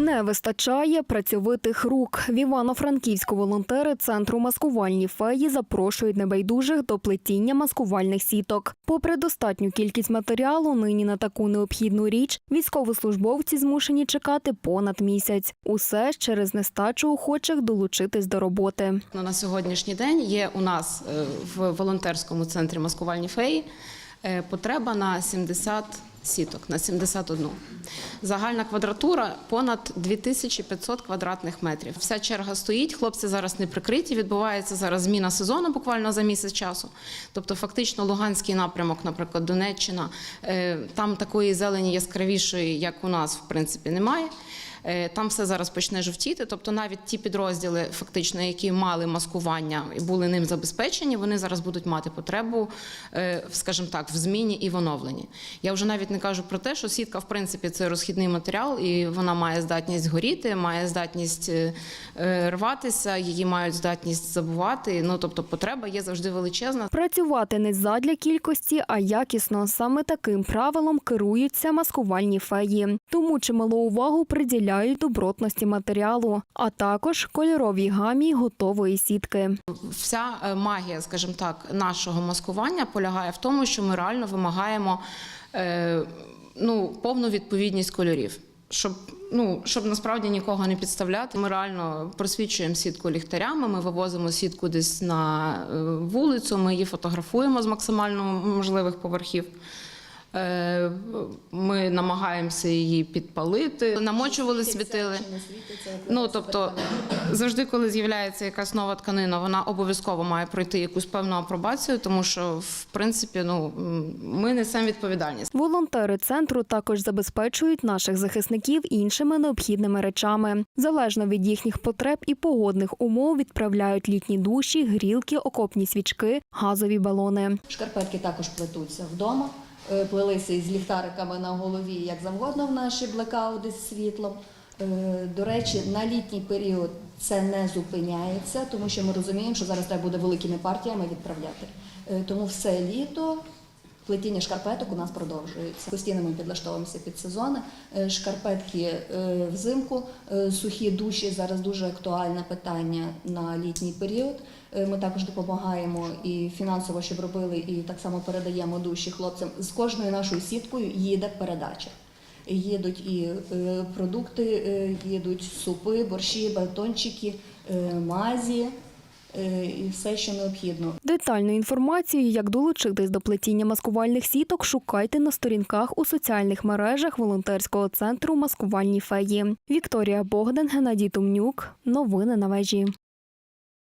Не вистачає працьовитих рук. В Івано-Франківську волонтери центру маскувальні феї запрошують небайдужих до плетіння маскувальних сіток. Попри достатню кількість матеріалу, нині на таку необхідну річ військовослужбовці змушені чекати понад місяць. Усе через нестачу охочих долучитись до роботи. Ну, На сьогоднішній день є у нас е, в волонтерському центрі маскувальні феї е, потреба на 70 сіток, на 71. Загальна квадратура понад 2500 квадратних метрів. Вся черга стоїть, хлопці зараз не прикриті, відбувається зараз зміна сезону буквально за місяць часу. Тобто фактично Луганський напрямок, наприклад, Донеччина, е, там такої зелені яскравішої, як у нас, в принципі, немає. Е, Там все зараз почне жовтіти. Тобто навіть ті підрозділи, фактично, які мали маскування і були ним забезпечені, вони зараз будуть мати потребу, е, скажімо так, в зміні і в оновленні. Я вже навіть не кажу про те, що сітка, в принципі, це розхідний матеріал, і вона має здатність горіти, має здатність е, рватися, її мають здатність забувати. Ну тобто, потреба є завжди величезна. Працювати не задля кількості, а якісно. Саме таким правилом керуються маскувальні феї. Тому чималу увагу приділяють добротності матеріалу, а також кольоровій гамі готової сітки. Вся е, магія, скажімо так, нашого маскування полягає в тому, що ми реально вимагаємо е, ну, повну відповідність кольорів. Щоб ну щоб насправді нікого не підставляти, ми реально просвічуємо сітку ліхтарями. Ми вивозимо сітку десь на е, вулицю. Ми її фотографуємо з максимально можливих поверхів. Е, Ми намагаємося її підпалити, намочували, світили. Ну тобто завжди, коли з'являється якась нова тканина, вона обов'язково має пройти якусь певну апробацію, тому що в принципі ну ми несемо відповідальність. Волонтери центру також забезпечують наших захисників іншими необхідними речами. Залежно від їхніх потреб і погодних умов відправляють літні душі, грілки, окопні свічки, газові балони. Шкарпетки також плетуться вдома. Е, Плелися із ліхтариками на голові, як завгодно в наші блекауди з світлом. Е, До речі, на літній період це не зупиняється, тому що ми розуміємо, що зараз треба буде великими партіями відправляти. Е, Тому все літо плетіння шкарпеток у нас продовжується. Постійно ми підлаштовуємося під сезони. Е, Шкарпетки е, взимку, е, сухі душі зараз дуже актуальне питання на літній період. Ми також допомагаємо і фінансово, щоб робили, і так само передаємо душі хлопцям. З кожною нашою сіткою їде передача. Їдуть і продукти, їдуть супи, борщі, батончики, мазі і все, що необхідно. Детальну інформацію, як долучитись до плетіння маскувальних сіток, шукайте на сторінках у соціальних мережах волонтерського центру Маскувальні феї. Вікторія Богдан, Геннадій Тумнюк. Новини на вежі.